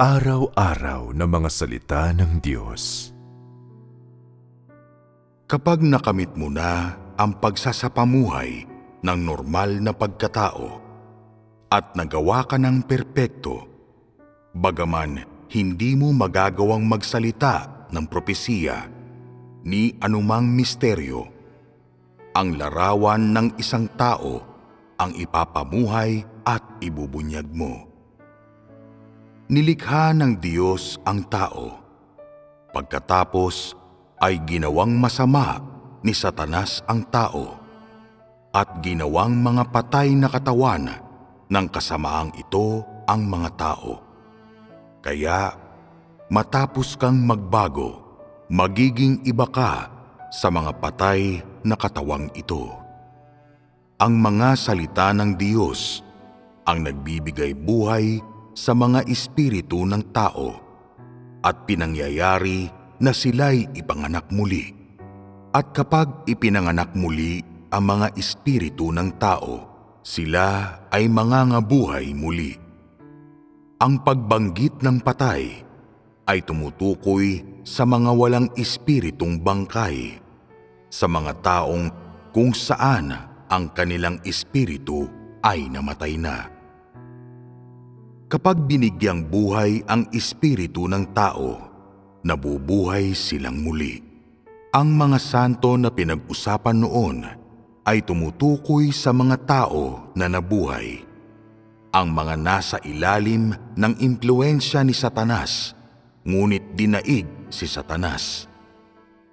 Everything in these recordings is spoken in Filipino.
Araw-araw na mga salita ng Diyos. Kapag nakamit mo na ang pagsasapamuhay ng normal na pagkatao at nagawa ka ng perpekto, bagaman hindi mo magagawang magsalita ng propesiya ni anumang misteryo, ang larawan ng isang tao ang ipapamuhay at ibubunyag mo. Nilikha ng Diyos ang tao. Pagkatapos ay ginawang masama ni Satanas ang tao at ginawang mga patay na katawan ng kasamaang ito ang mga tao. Kaya matapos kang magbago, magiging iba ka sa mga patay na katawang ito. Ang mga salita ng Diyos ang nagbibigay buhay sa mga espiritu ng tao at pinangyayari na sila'y ipanganak muli. At kapag ipinanganak muli ang mga espiritu ng tao, sila ay mangangabuhay muli. Ang pagbanggit ng patay ay tumutukoy sa mga walang espiritong bangkay, sa mga taong kung saan ang kanilang espiritu ay namatay na. Kapag binigyang buhay ang espiritu ng tao, nabubuhay silang muli. Ang mga santo na pinag-usapan noon ay tumutukoy sa mga tao na nabuhay. Ang mga nasa ilalim ng impluensya ni Satanas, ngunit dinaig si Satanas.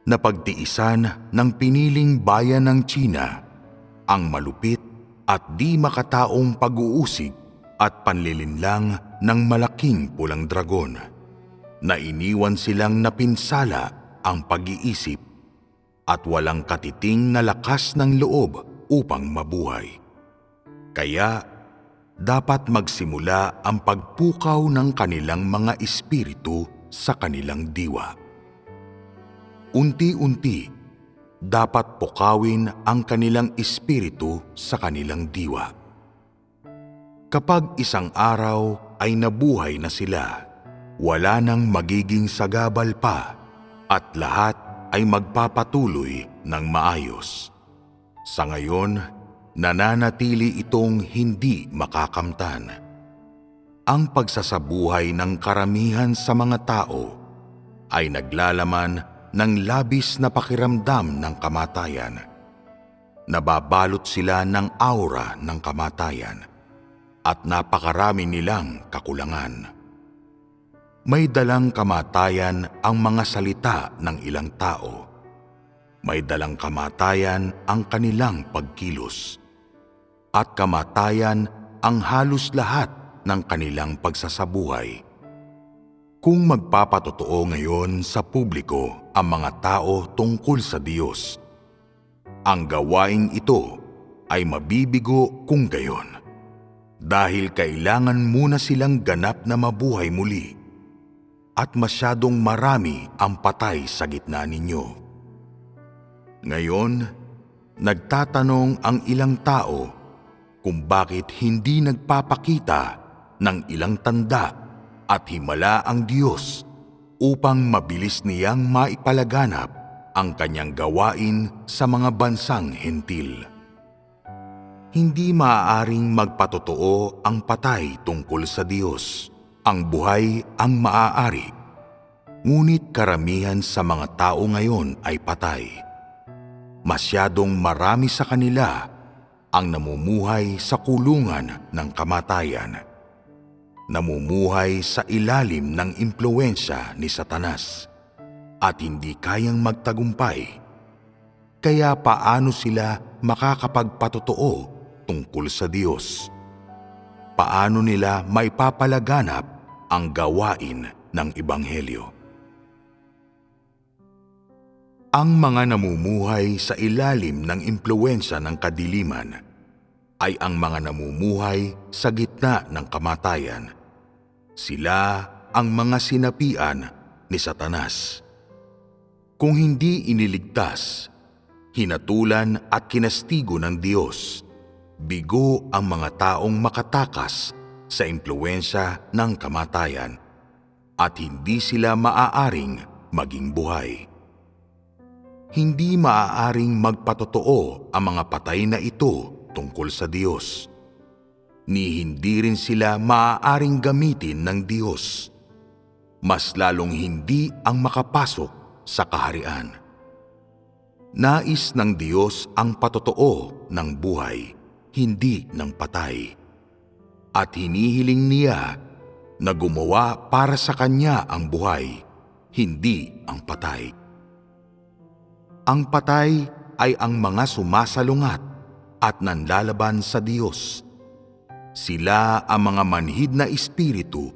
Napagtiisan ng piniling bayan ng China ang malupit at di makataong pag-uusig at panlilinlang ng malaking pulang dragon na iniwan silang napinsala ang pag-iisip at walang katiting na lakas ng loob upang mabuhay. Kaya dapat magsimula ang pagpukaw ng kanilang mga espiritu sa kanilang diwa. Unti-unti, dapat pukawin ang kanilang espiritu sa kanilang diwa Kapag isang araw ay nabuhay na sila, wala nang magiging sagabal pa at lahat ay magpapatuloy ng maayos. Sa ngayon, nananatili itong hindi makakamtan. Ang pagsasabuhay ng karamihan sa mga tao ay naglalaman ng labis na pakiramdam ng kamatayan. Nababalot sila ng aura ng kamatayan at napakarami nilang kakulangan. May dalang kamatayan ang mga salita ng ilang tao. May dalang kamatayan ang kanilang pagkilos. At kamatayan ang halos lahat ng kanilang pagsasabuhay. Kung magpapatotoo ngayon sa publiko ang mga tao tungkol sa Diyos, ang gawaing ito ay mabibigo kung gayon dahil kailangan muna silang ganap na mabuhay muli at masyadong marami ang patay sa gitna ninyo. Ngayon, nagtatanong ang ilang tao kung bakit hindi nagpapakita ng ilang tanda at himala ang Diyos upang mabilis niyang maipalaganap ang kanyang gawain sa mga bansang hentil hindi maaaring magpatotoo ang patay tungkol sa Diyos. Ang buhay ang maaari. Ngunit karamihan sa mga tao ngayon ay patay. Masyadong marami sa kanila ang namumuhay sa kulungan ng kamatayan. Namumuhay sa ilalim ng impluensya ni Satanas at hindi kayang magtagumpay. Kaya paano sila makakapagpatotoo tungkol sa Diyos. Paano nila may papalaganap ang gawain ng Ebanghelyo? Ang mga namumuhay sa ilalim ng impluensya ng kadiliman ay ang mga namumuhay sa gitna ng kamatayan. Sila ang mga sinapian ni Satanas. Kung hindi iniligtas, hinatulan at kinastigo ng Diyos, bigo ang mga taong makatakas sa impluensya ng kamatayan at hindi sila maaaring maging buhay. Hindi maaaring magpatotoo ang mga patay na ito tungkol sa Diyos. Ni hindi rin sila maaaring gamitin ng Diyos. Mas lalong hindi ang makapasok sa kaharian. Nais ng Diyos ang patotoo ng buhay, hindi ng patay. At hinihiling niya na gumawa para sa Kanya ang buhay, hindi ang patay. Ang patay ay ang mga sumasalungat at nanlalaban sa Diyos. Sila ang mga manhid na espiritu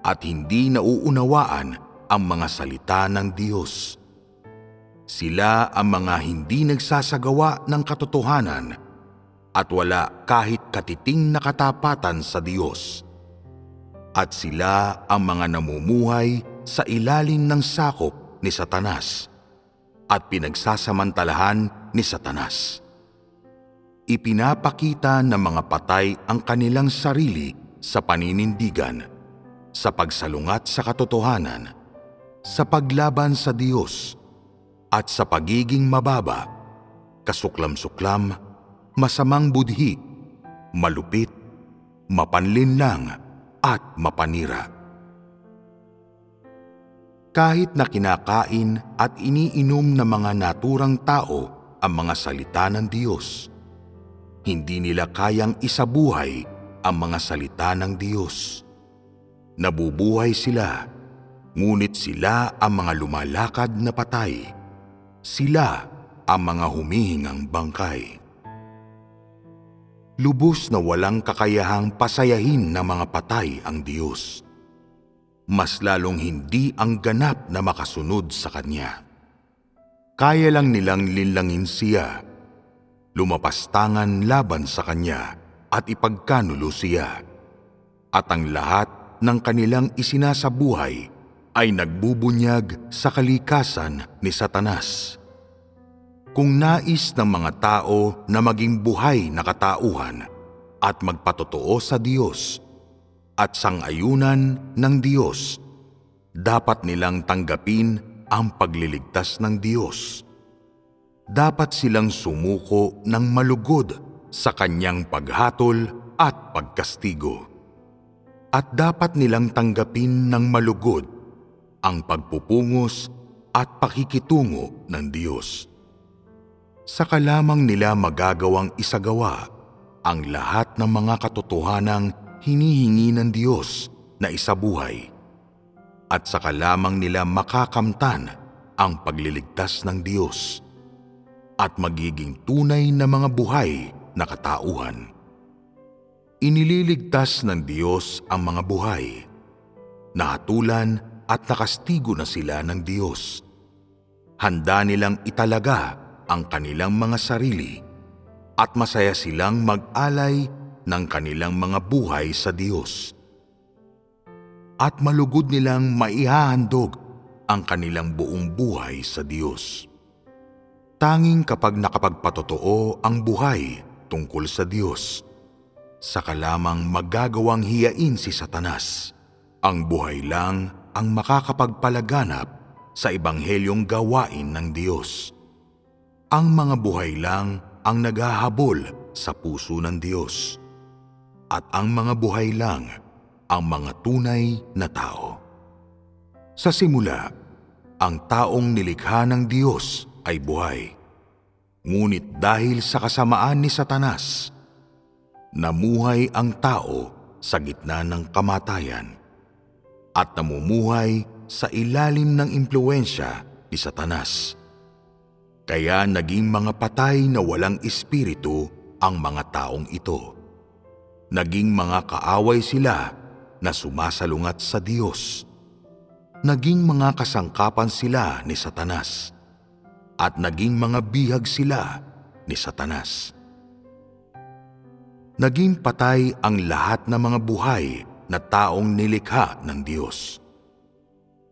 at hindi nauunawaan ang mga salita ng Diyos. Sila ang mga hindi nagsasagawa ng katotohanan at wala kahit katiting na katapatan sa Diyos. At sila ang mga namumuhay sa ilalim ng sakop ni Satanas at pinagsasamantalahan ni Satanas. Ipinapakita ng mga patay ang kanilang sarili sa paninindigan, sa pagsalungat sa katotohanan, sa paglaban sa Diyos, at sa pagiging mababa, kasuklam-suklam, masamang budhi, malupit, mapanlinlang, at mapanira. Kahit na kinakain at iniinom ng mga naturang tao ang mga salita ng Diyos, hindi nila kayang isabuhay ang mga salita ng Diyos. Nabubuhay sila, ngunit sila ang mga lumalakad na patay. Sila ang mga humihingang bangkay. Lubos na walang kakayahang pasayahin ng mga patay ang Diyos. Mas lalong hindi ang ganap na makasunod sa Kanya. Kaya lang nilang linlangin siya lumapastangan laban sa kanya at ipagkanulo siya. At ang lahat ng kanilang isinasabuhay ay nagbubunyag sa kalikasan ni Satanas. Kung nais ng mga tao na maging buhay na katauhan at magpatotoo sa Diyos at sangayunan ng Diyos, dapat nilang tanggapin ang pagliligtas ng Diyos dapat silang sumuko ng malugod sa kanyang paghatol at pagkastigo. At dapat nilang tanggapin ng malugod ang pagpupungos at pakikitungo ng Diyos. Saka lamang nila magagawang isagawa ang lahat ng mga katotohanang hinihingi ng Diyos na isabuhay. At saka lamang nila makakamtan ang pagliligtas ng Diyos at magiging tunay na mga buhay na katauhan. Inililigtas ng Diyos ang mga buhay. Nahatulan at nakastigo na sila ng Diyos. Handa nilang italaga ang kanilang mga sarili at masaya silang mag-alay ng kanilang mga buhay sa Diyos. At malugod nilang maihahandog ang kanilang buong buhay sa Diyos. Tanging kapag nakapagpatotoo ang buhay tungkol sa Diyos, saka lamang magagawang hiyain si Satanas. Ang buhay lang ang makakapagpalaganap sa ibanghelyong gawain ng Diyos. Ang mga buhay lang ang naghahabol sa puso ng Diyos. At ang mga buhay lang ang mga tunay na tao. Sa simula, ang taong nilikha ng Diyos ay buhay. Ngunit dahil sa kasamaan ni Satanas, namuhay ang tao sa gitna ng kamatayan at namumuhay sa ilalim ng impluensya ni Satanas. Kaya naging mga patay na walang espiritu ang mga taong ito. Naging mga kaaway sila na sumasalungat sa Diyos. Naging mga kasangkapan sila ni Satanas at naging mga bihag sila ni Satanas. Naging patay ang lahat ng mga buhay na taong nilikha ng Diyos.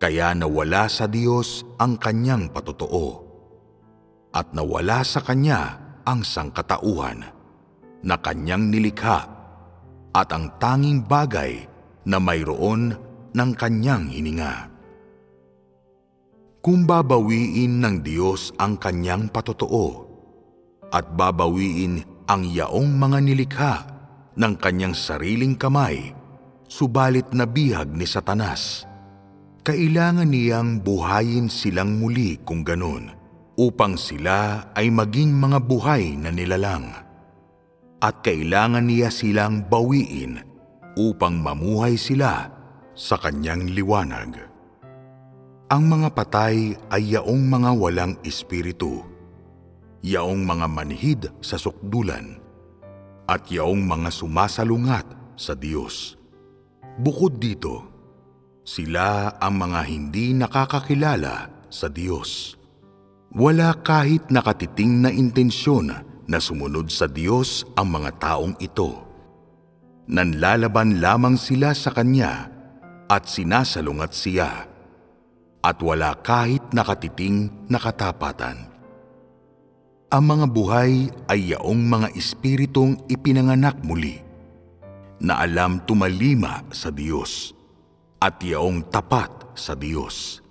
Kaya nawala sa Diyos ang kanyang patotoo at nawala sa kanya ang sangkatauhan na kanyang nilikha at ang tanging bagay na mayroon ng kanyang hininga. Kung babawiin ng Diyos ang kanyang patotoo at babawiin ang yaong mga nilikha ng kanyang sariling kamay, subalit nabihag ni Satanas, kailangan niyang buhayin silang muli kung ganon upang sila ay maging mga buhay na nilalang. At kailangan niya silang bawiin upang mamuhay sila sa kanyang liwanag. Ang mga patay ay yaong mga walang espiritu, yaong mga manhid sa sukdulan, at yaong mga sumasalungat sa Diyos. Bukod dito, sila ang mga hindi nakakakilala sa Diyos. Wala kahit nakatiting na intensyon na sumunod sa Diyos ang mga taong ito. Nanlalaban lamang sila sa Kanya at sinasalungat siya at wala kahit nakatiting na katapatan. Ang mga buhay ay yaong mga espiritong ipinanganak muli na alam tumalima sa Diyos at yaong tapat sa Diyos.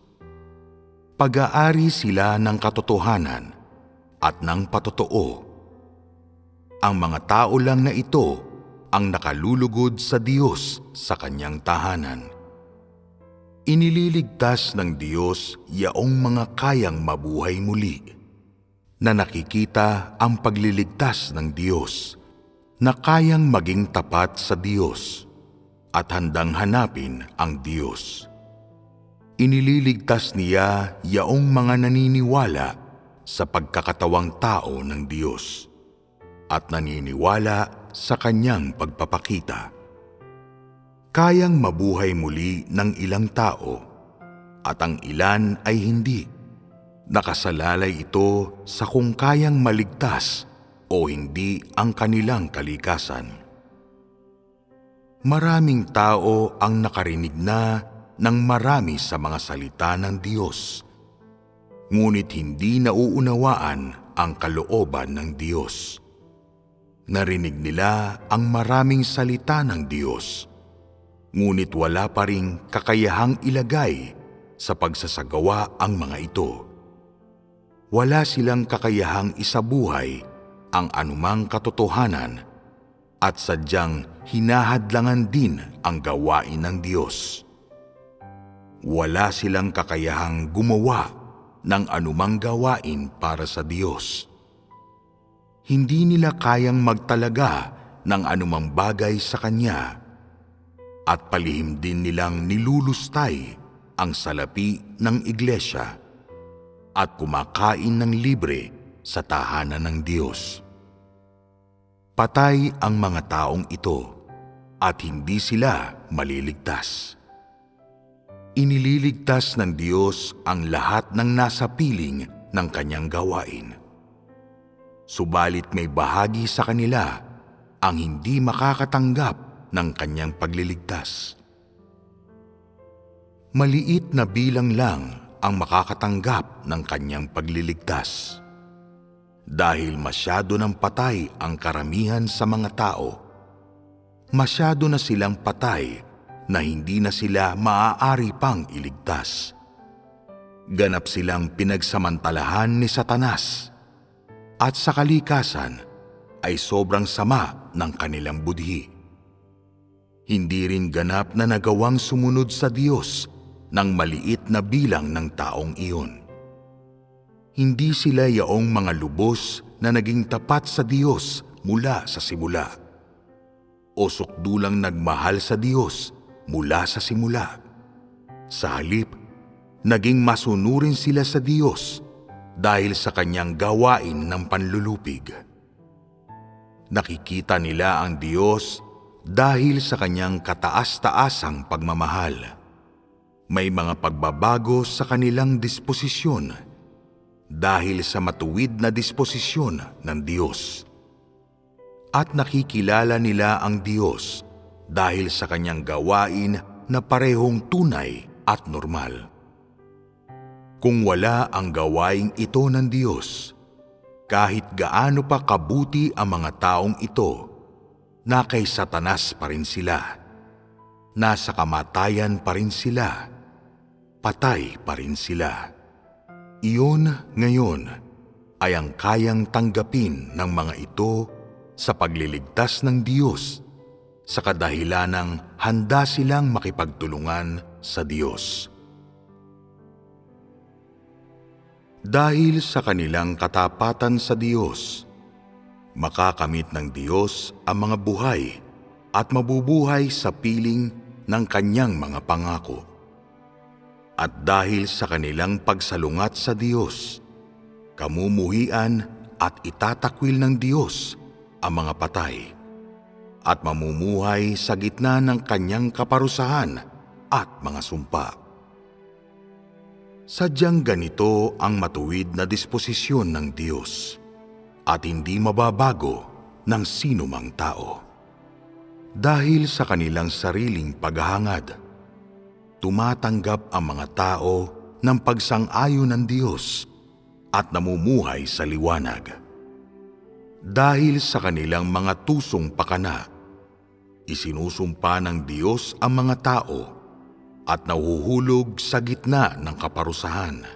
Pag-aari sila ng katotohanan at ng patotoo. Ang mga tao lang na ito ang nakalulugod sa Diyos sa kanyang tahanan. Inililigtas ng Diyos yaong mga kayang mabuhay muli, na nakikita ang pagliligtas ng Diyos, na kayang maging tapat sa Diyos, at handang hanapin ang Diyos. Inililigtas niya yaong mga naniniwala sa pagkakatawang tao ng Diyos, at naniniwala sa kanyang pagpapakita kayang mabuhay muli ng ilang tao at ang ilan ay hindi. Nakasalalay ito sa kung kayang maligtas o hindi ang kanilang kalikasan. Maraming tao ang nakarinig na ng marami sa mga salita ng Diyos. Ngunit hindi nauunawaan ang kalooban ng Diyos. Narinig nila ang maraming salita ng Diyos ngunit wala pa ring kakayahang ilagay sa pagsasagawa ang mga ito. Wala silang kakayahang isabuhay ang anumang katotohanan at sadyang hinahadlangan din ang gawain ng Diyos. Wala silang kakayahang gumawa ng anumang gawain para sa Diyos. Hindi nila kayang magtalaga ng anumang bagay sa Kanya at palihim din nilang nilulustay ang salapi ng iglesia at kumakain ng libre sa tahanan ng Diyos. Patay ang mga taong ito at hindi sila maliligtas. Inililigtas ng Diyos ang lahat ng nasa piling ng kanyang gawain. Subalit may bahagi sa kanila ang hindi makakatanggap ng kanyang pagliligtas. Maliit na bilang lang ang makakatanggap ng kanyang pagliligtas. Dahil masyado ng patay ang karamihan sa mga tao, masyado na silang patay na hindi na sila maaari pang iligtas. Ganap silang pinagsamantalahan ni Satanas at sa kalikasan ay sobrang sama ng kanilang budhi hindi rin ganap na nagawang sumunod sa Diyos ng maliit na bilang ng taong iyon. Hindi sila yaong mga lubos na naging tapat sa Diyos mula sa simula. O sukdulang nagmahal sa Diyos mula sa simula. Sa halip, naging masunurin sila sa Diyos dahil sa kanyang gawain ng panlulupig. Nakikita nila ang Diyos dahil sa kanyang kataas-taasang pagmamahal. May mga pagbabago sa kanilang disposisyon dahil sa matuwid na disposisyon ng Diyos. At nakikilala nila ang Diyos dahil sa kanyang gawain na parehong tunay at normal. Kung wala ang gawaing ito ng Diyos, kahit gaano pa kabuti ang mga taong ito, na kay Satanas pa rin sila. nasa kamatayan pa rin sila. Patay pa rin sila. Iyon ngayon ay ang kayang tanggapin ng mga ito sa pagliligtas ng Diyos sa kadahilanang handa silang makipagtulungan sa Diyos. Dahil sa kanilang katapatan sa Diyos, makakamit ng Diyos ang mga buhay at mabubuhay sa piling ng kanyang mga pangako. At dahil sa kanilang pagsalungat sa Diyos, kamumuhian at itatakwil ng Diyos ang mga patay at mamumuhay sa gitna ng kanyang kaparusahan at mga sumpa. Sadyang ganito ang matuwid na disposisyon ng Diyos at hindi mababago ng sino mang tao. Dahil sa kanilang sariling paghahangad, tumatanggap ang mga tao ng pagsang-ayon ng Diyos at namumuhay sa liwanag. Dahil sa kanilang mga tusong pakana, isinusumpa ng Diyos ang mga tao at nahuhulog sa gitna ng kaparusahan.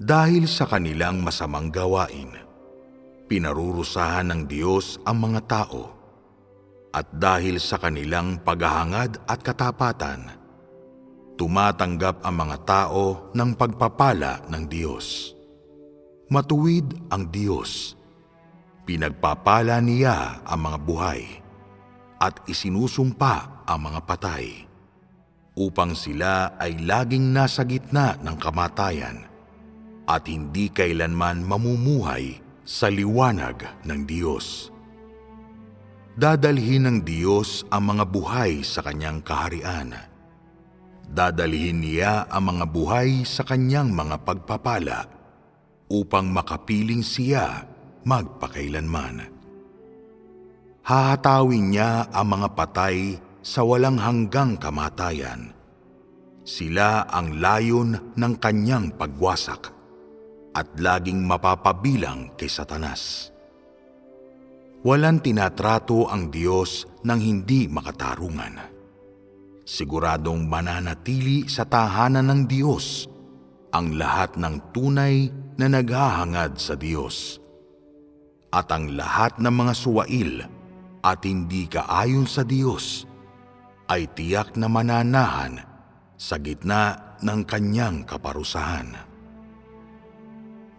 Dahil sa kanilang masamang gawain, pinarurusahan ng Diyos ang mga tao. At dahil sa kanilang paghahangad at katapatan, tumatanggap ang mga tao ng pagpapala ng Diyos. Matuwid ang Diyos. Pinagpapala niya ang mga buhay at isinusumpa ang mga patay upang sila ay laging nasa gitna ng kamatayan at hindi kailanman mamumuhay sa liwanag ng Diyos. Dadalhin ng Diyos ang mga buhay sa kanyang kaharian. Dadalhin niya ang mga buhay sa kanyang mga pagpapala upang makapiling siya magpakailanman. Hahatawin niya ang mga patay sa walang hanggang kamatayan. Sila ang layon ng kanyang pagwasak at laging mapapabilang kay Satanas. Walang tinatrato ang Diyos ng hindi makatarungan. Siguradong mananatili sa tahanan ng Diyos ang lahat ng tunay na naghahangad sa Diyos. At ang lahat ng mga suwail at hindi kaayon sa Diyos ay tiyak na mananahan sa gitna ng kanyang kaparusahan.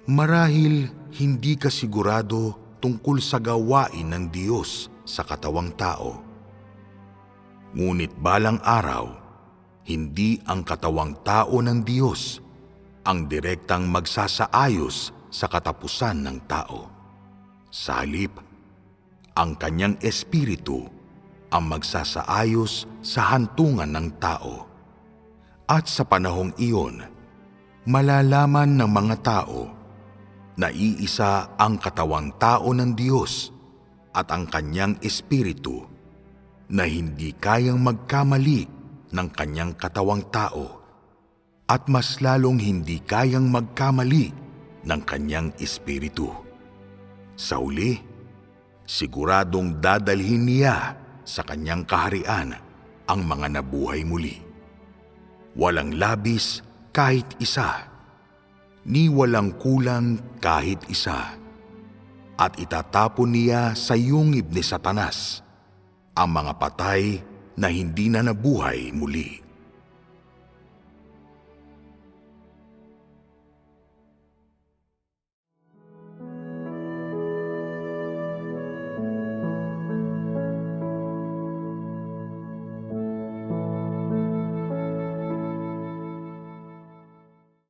Marahil hindi ka sigurado tungkol sa gawain ng Diyos sa katawang tao. Ngunit balang araw, hindi ang katawang tao ng Diyos ang direktang magsasaayos sa katapusan ng tao. Sa halip, ang kanyang espiritu ang magsasaayos sa hantungan ng tao. At sa panahong iyon, malalaman ng mga tao na iisa ang katawang tao ng Diyos at ang kanyang espiritu na hindi kayang magkamali ng kanyang katawang tao at mas lalong hindi kayang magkamali ng kanyang espiritu. Sa uli, siguradong dadalhin niya sa kanyang kaharian ang mga nabuhay muli. Walang labis kahit isa ni walang kulang kahit isa. At itatapon niya sa yungib ni Satanas ang mga patay na hindi na nabuhay muli.